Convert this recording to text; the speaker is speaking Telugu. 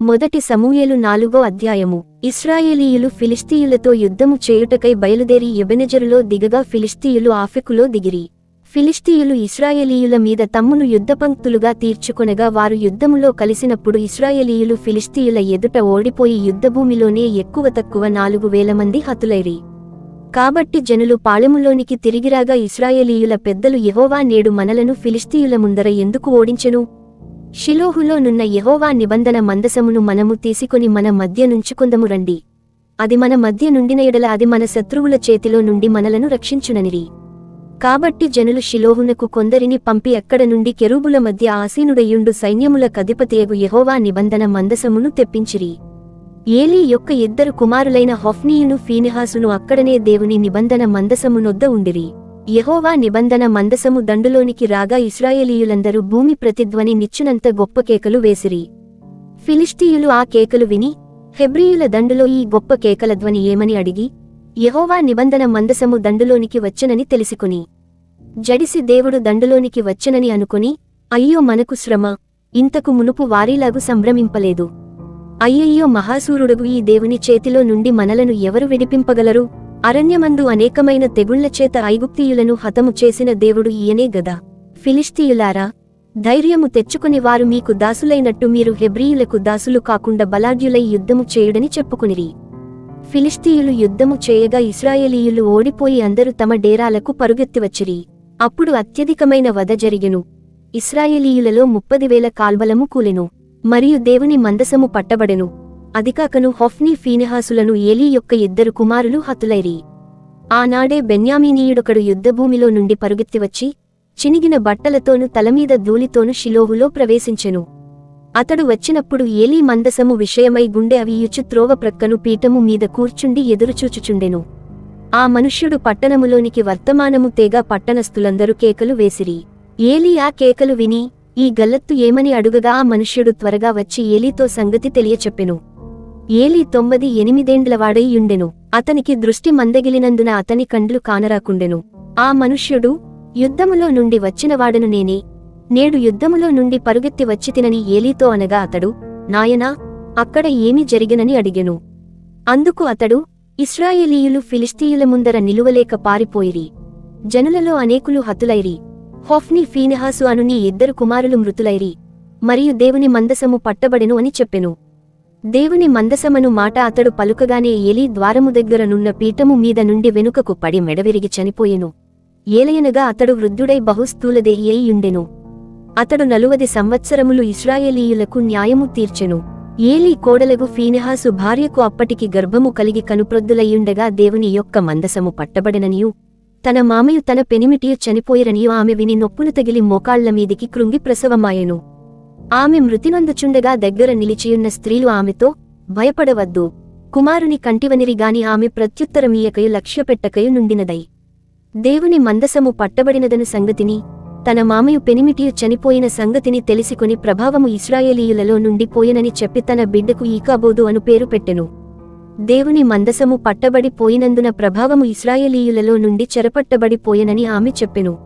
మొదటి సమూయేలు నాలుగో అధ్యాయము. ఇస్రాయేలీయులు ఫిలిస్తీయులతో యుద్ధము చేయుటకై బయలుదేరి ఎబెనెజరులో దిగగా ఫిలిస్తీయులు ఆఫెకులో దిగిరి. ఫిలిస్తీయులు ఇస్రాయేలీయుల మీద తమ్మును యుద్ధపంక్తులుగా తీర్చుకొనగా వారు యుద్ధములో కలిసినప్పుడు ఇస్రాయేలీయులు ఫిలిస్తీయుల ఎదుట ఓడిపోయి యుద్ధభూమిలోనే ఎక్కువ తక్కువ నాలుగు వేల మంది హతులైరి. కాబట్టి జనులు పాళెములోనికి తిరిగిరాగా ఇస్రాయేలీయుల పెద్దలు యహోవా నేడు మనలను ఫిలిస్తీయుల ముందర ఎందుకు ఓడించెను? షిలోహులో నున్న యహోవా నిబంధన మందసమును మనము తీసుకుని మన మధ్య నుంచుకుందము రండి. అది మన మధ్య నుండిన ఎడల అది మన శత్రువుల చేతిలో నుండి మనలను రక్షించుననిరి. కాబట్టి జనులు షిలోహునకు కొందరిని పంపి అక్కడ నుండి కెరూబుల మధ్య ఆసీనుడయుండు సైన్యముల కధిపతియగు యహోవా నిబంధన మందసమును తెప్పించిరి. ఏలీ యొక్క ఇద్దరు కుమారులైన హొఫ్నీయును ఫీనిహాసును అక్కడనే దేవుని నిబంధన మందసమునొద్ద ఉండిరి. యహోవా నిబంధన మందసము దండులోనికి రాగా ఇస్రాయేలీయులందరూ భూమి ప్రతిధ్వని నిచ్చునంత గొప్ప కేకలు వేసిరి. ఫిలిస్తీయులు ఆ కేకలు విని హెబ్రియుల దండులో ఈ గొప్ప కేకల ధ్వని ఏమని అడిగి యహోవా నిబంధన మందసము దండులోనికి వచ్చనని తెలుసుకుని. జడిసి దేవుడు దండులోనికి వచ్చనని అనుకుని అయ్యో మనకు శ్రమ ఇంతకు మునుపు వారిలాగు సంభ్రమింపలేదు. అయ్యయ్యో మహాసూరుడుగు ఈ దేవుని చేతిలో నుండి మనలను ఎవరు విడిపింపగలరు? అరణ్యమందు అనేకమైన తెగుళ్ళచేత ఐగుప్తీయులను హతము చేసిన దేవుడు ఈయనే గదా. ఫిలిస్తీయులారా ధైర్యము తెచ్చుకుని వారు మీకు దాసులైనట్టు మీరు హెబ్రీయులకు దాసులు కాకుండా బలాఢ్యులై యుద్ధము చేయుడని చెప్పుకునిరి. ఫిలిస్తీయులు యుద్ధము చేయగా ఇస్రాయేలీయులు ఓడిపోయి అందరూ తమ డేరాలకు పరుగెత్తివచ్చిరి అప్పుడు అత్యధికమైన వధ జరిగెను. ఇస్రాయేలీయులలో ముప్పదివేల కాల్బలము కూలెను. మరియు దేవుని మందసము పట్టబడెను. అదికాకను హొఫ్నీ ఫీనెహాసులను ఏలీ యొక్క ఇద్దరు కుమారులు హతులైరి. ఆనాడే బెన్యామీనీయుడొకడు యుద్ధభూమిలో నుండి పరుగెత్తివచ్చి చినిగిన బట్టలతోను తలమీద ధూళితోను షిలోహులో ప్రవేశించెను. అతడు వచ్చినప్పుడు ఏలీ మందసము విషయమై గుండె అవియుచు త్రోవ ప్రక్కను పీఠము మీద కూర్చుండి ఎదురుచూచుచుండెను. ఆ మనుష్యుడు పట్టణములోనికి వర్తమానము తేగా పట్టణస్థులందరూ కేకలు వేసిరి. ఏలీ ఆ కేకలు విని ఈ గల్లత్తు ఏమని అడుగగా ఆ మనుష్యుడు త్వరగా వచ్చి ఏలీతో సంగతి తెలియచెప్పెను. ఏలీ తొమ్మిది ఎనిమిదేండ్లవాడై యుండెను అతనికి దృష్టి మందగిలినందున అతని కండ్లు కానరాకుండెను. ఆ మనుష్యుడు యుద్ధములో నుండి వచ్చినవాడను నేనే. నేడు యుద్ధములో నుండి పరుగెత్తి వచ్చి తినని ఏలీతో అనగా అతడు నాయనా అక్కడ ఏమి జరిగినని అడిగెను. అందుకు అతడు ఇస్రాయేలీయులు ఫిలిస్తీయుల ముందర నిలువలేక పారిపోయిరి. జనులలో అనేకులు హతులైరి. హోఫ్ని ఫీనిహాసు అను నీ ఇద్దరు కుమారులు మృతులైరి. మరియు దేవుని మందసము పట్టబడెను అని చెప్పెను. దేవుని మందసమను మాట అతడు పలుకగానే ఏలి ద్వారము దగ్గర నున్న పీఠము మీద నుండి వెనుకకు పడి మెడవిరిగి చనిపోయెను. ఏలయనగా అతడు వృద్ధుడై బహుస్థూలదేహి అయ్యుండెను అతడు నలువది సంవత్సరములు ఇస్రాయేలీయులకు న్యాయము తీర్చెను. ఏలీ కోడలగు ఫీనిహాసు భార్యకు అప్పటికి గర్భము కలిగి కనుప్రొద్దులయ్యుండగా దేవుని యొక్క మందసము పట్టబడననియూ. తన మామయు తన పెనిమిటియు చనిపోయిరనియు ఆమె విని నొప్పులు తగిలి మోకాళ్ళ మీదికి కృంగి ప్రసవమాయెను. ఆమె మృతినందుచుండగా దగ్గర నిలిచియున్న స్త్రీలు ఆమెతో భయపడవద్దు. కుమారుని కంటివనిరిగాని ఆమె ప్రత్యుత్తరమీయకయు లక్ష్యపెట్టకయు నుండినదై. దేవుని మందసము పట్టబడినదను సంగతిని తన మామయు పెనిమిటియు చనిపోయిన సంగతిని తెలిసికొని ప్రభావము ఇస్రాయేలీయులలో నుండి పోయినని చెప్పి తన బిడ్డకు ఈకాబోదు అను పేరు పెట్టెను. దేవుని మందసము పట్టబడి పోయినందున ప్రభావము ఇస్రాయేలీయులలో నుండి చెరపట్టబడి పోయనని ఆమె చెప్పెను.